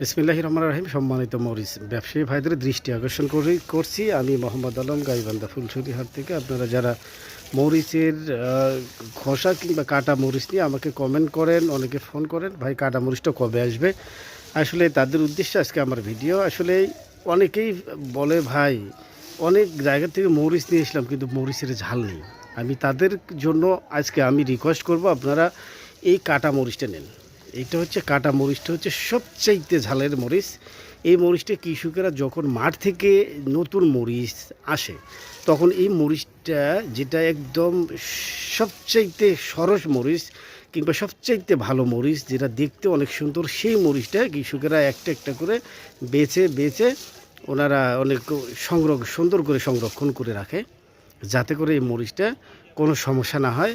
বিসমিল্লাহ রহমান রহিম। সম্মানিত মরিচ ব্যবসায়ী ভাইদের দৃষ্টি আকর্ষণ করে করছি। আমি মোহাম্মদ আলম, গাইবান্ধা ফুলছড়ি হাট থেকে। আপনারা যারা মরিচের খোসা কিংবা কাটা মরিচ নিয়ে আমাকে কমেন্ট করেন, অনেকে ফোন করেন, ভাই, কাটা মরিচটা কবে আসবে? আসলে তাদের উদ্দেশ্যে আজকে আমার ভিডিও আসলে অনেকেই বলে, ভাই, অনেক জায়গা থেকে মরিচ নিয়ে এসলাম, কিন্তু মরিচের ঝাল নেই। আমি তাদের জন্য আজকে আমি রিকোয়েস্ট করব, আপনারা এই কাটা মরিচটা নেন। এইটা হচ্ছে কাটা মরিচটা হচ্ছে সবচাইতে ঝালের মরিচ। এই মরিচটা কৃষকেরা যখন মাঠ থেকে নতুন মরিচ আসে, তখন এই মরিচটা যেটা একদম সবচাইতে সরস মরিচ কিংবা সবচাইতে ভালো মরিচ, যেটা দেখতে অনেক সুন্দর, সেই মরিচটা কৃষকেরা একটা একটা করে বেছে বেছে ওনারা অনেক সংরক্ষ সুন্দর করে সংরক্ষণ করে রাখে, যাতে করে এই মরিচটা কোনো সমস্যা না হয়,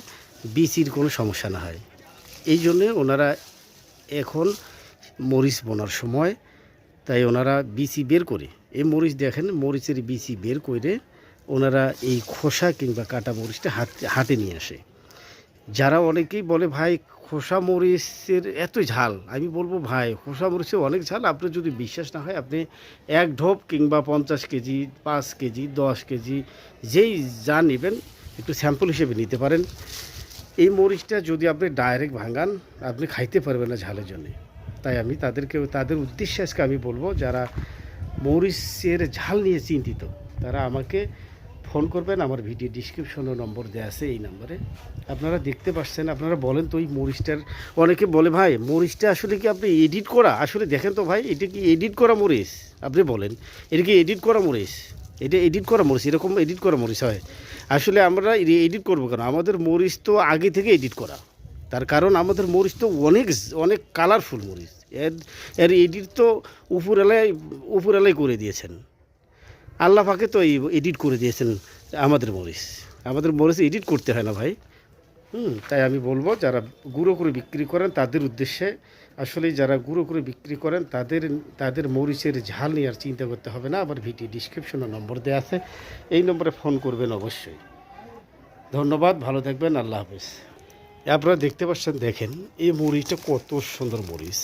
বিচির কোনো সমস্যা না হয়। এই জন্যে ওনারা এখন মরিচ বোনার সময়। তাই ওনারা বিচি বের করে, এই মরিচ দেখেন, মরিচের বিচি বের করে ওনারা এই খোসা কিংবা কাটা মরিচটা হাত, হাতে নিয়ে আসে। যারা অনেকেই বলে, ভাই, খোসা মরিচের এত ঝাল। আমি বলব, ভাই, খোসা মরিচে অনেক ঝাল। আপনার যদি বিশ্বাস না হয়, আপনি এক ঢোপ কিংবা পঞ্চাশ কেজি, পাঁচ কেজি, দশ কেজি, যেই যা নেবেন, একটু স্যাম্পল হিসেবে নিতে পারেন। এই মরিচটা যদি আপনি ডাইরেক্ট ভাঙান, আপনি খাইতে পারবেন না ঝালের জন্যে। তাই আমি তাদেরকে তাদের উদ্দেশ্যে আজকে আমি বলব, যারা মরিচের ঝাল নিয়ে চিন্তিত, তারা আমাকে ফোন করবেন, আমার ভিডিও ডিসক্রিপশনে নম্বর দেওয়া আছে এই নম্বরে। আপনারা দেখতে পাচ্ছেন, আপনারা বলেন তো এই মরিচটার, অনেকে বলে, ভাই, মরিচটা আসলে কি আপনি এডিট করা? আসলে দেখেন তো ভাই, এটা কি এডিট করা মরিচ? আপনি বলেন, এটা কি এডিট করা মরিচ? এটা এডিট করা মরিচ, এরকম এডিট করা মরিচ হয়। আসলে আমরা এডিট করব কেন? আমাদের মরিচ তো আগে থেকে এডিট করা। তার কারণ আমাদের মরিচ তো অনেক অনেক কালারফুল মরিচ। এর এর এডিট তো উপরেলায় উপরেলায় করে দিয়েছেন। আল্লাহ পাকে তো এই এডিট করে দিয়েছেন আমাদের মরিচ। আমাদের মরিচ এডিট করতে হয় না ভাই। হুম, তাই আমি বলব যারা গুঁড়ো করে বিক্রি করেন, তাদের উদ্দেশ্যে আসলে যারা গুঁড়ো করে বিক্রি করেন, তাদের তাদের মরিচের ঝাল নিয়ে আর চিন্তা করতে হবে না। আমার ভিটি ডিসক্রিপশনে নম্বর দেওয়া আছে। এই নম্বরে ফোন করবেন অবশ্যই। ধন্যবাদ, ভালো থাকবেন, আল্লাহ হাফিজ। আপনারা দেখতে পাচ্ছেন, দেখেন, এই মরিচটা কত সুন্দর মরিচ।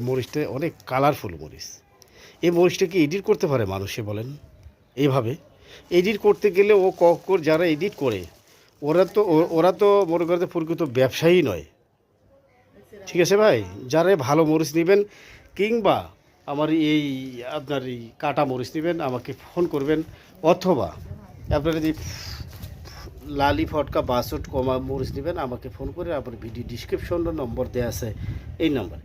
মরিচটা অনেক কালারফুল মরিচ। এই মরিচটা কি এডিট করতে পারে মানুষে বলেন? এইভাবে। এডিট করতে গেলে ও কর যারা এডিট করে ওরা তো ওরা তো মনে করতে প্রকৃত ব্যবসায়ী নয়। ঠিক আছে ভাই? যারা ভালো মরিচ নেবেন কিংবা আমার এই আপনার এই কাটা মরিচ নেবেন আমাকে ফোন করবেন, অথবা আপনারা যদি লালি ফটকা, বাসট, কমা মরিচ নেবেন আমাকে ফোন করে আপনার ভিডিও ডিসক্রিপশন নম্বর দেওয়া আছে এই নম্বরে।